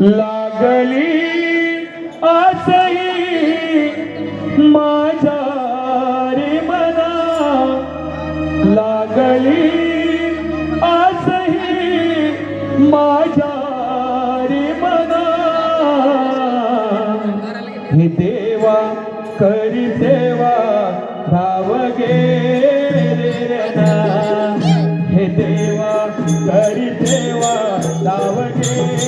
लागली असही माझ्या रे मना लागली असही माझ्या रे मना हे देवा करी देवा धाव गे हे देवा करी देवा धाव गे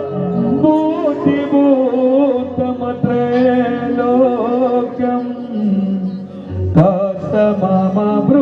भूतमत्रे लोक्य मा भू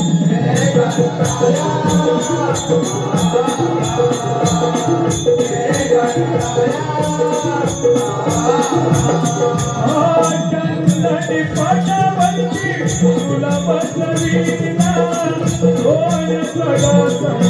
Oh, सगा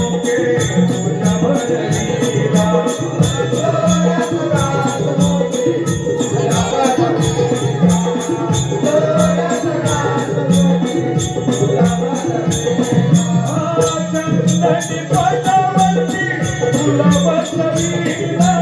सोवे गुलाबावरली देवा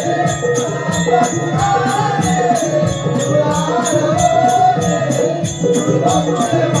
Thank you.